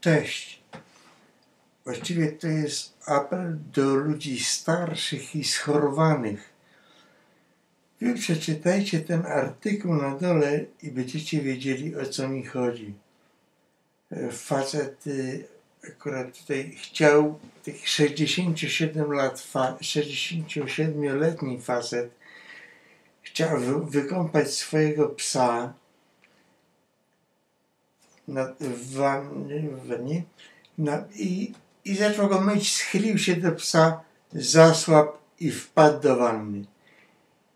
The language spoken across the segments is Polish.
Cześć. Właściwie to jest apel do ludzi starszych i schorowanych. Wy przeczytajcie ten artykuł na dole i będziecie wiedzieli o co mi chodzi. E, Facet y, akurat tutaj chciał, tych 67 lat, fa, 67-letni facet chciał wy- wykąpać swojego psa w wannie, i, i zaczął go myć, schylił się do psa, zasłabł i wpadł do wanny.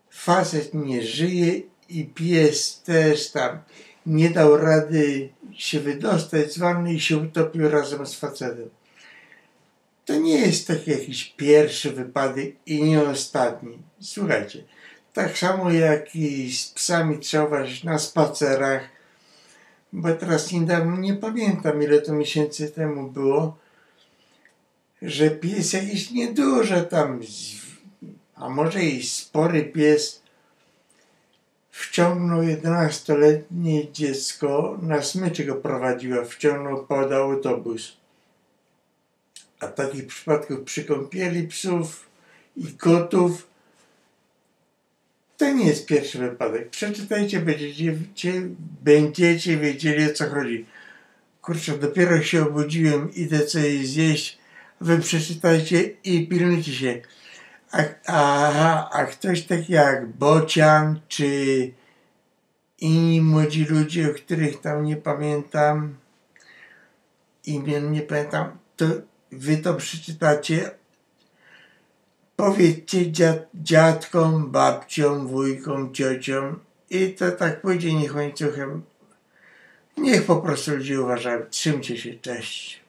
Facet nie żyje i pies też tam nie dał rady się wydostać z wanny i się utopił razem z facetem. To nie jest taki jakiś pierwszy wypadek i nie ostatni. Słuchajcie, tak samo jak i z psami trzeba uważać na spacerach, bo teraz niedawno nie pamiętam ile to miesięcy temu było, że pies jakiś nieduży tam, a może i spory pies wciągnął 11-letnie dziecko, na smyczy go prowadziła, wciągnął pod autobus. A takich przypadków przy kąpieli psów i kotów to nie jest pierwszy wypadek. Przeczytajcie, będziecie, będziecie wiedzieli o co chodzi. Kurczę, dopiero się obudziłem, idę coś zjeść. Wy przeczytajcie i pilnujcie się. A, a, a ktoś taki jak Bocian, czy inni młodzi ludzie, o których tam nie pamiętam, imion nie pamiętam, to wy to przeczytacie. Powiedzcie dziad, dziadkom, babciom, wujkom, ciociom i to tak pójdzie niech łańcuchem. Niech po prostu ludzie uważają. Trzymcie się, cześć.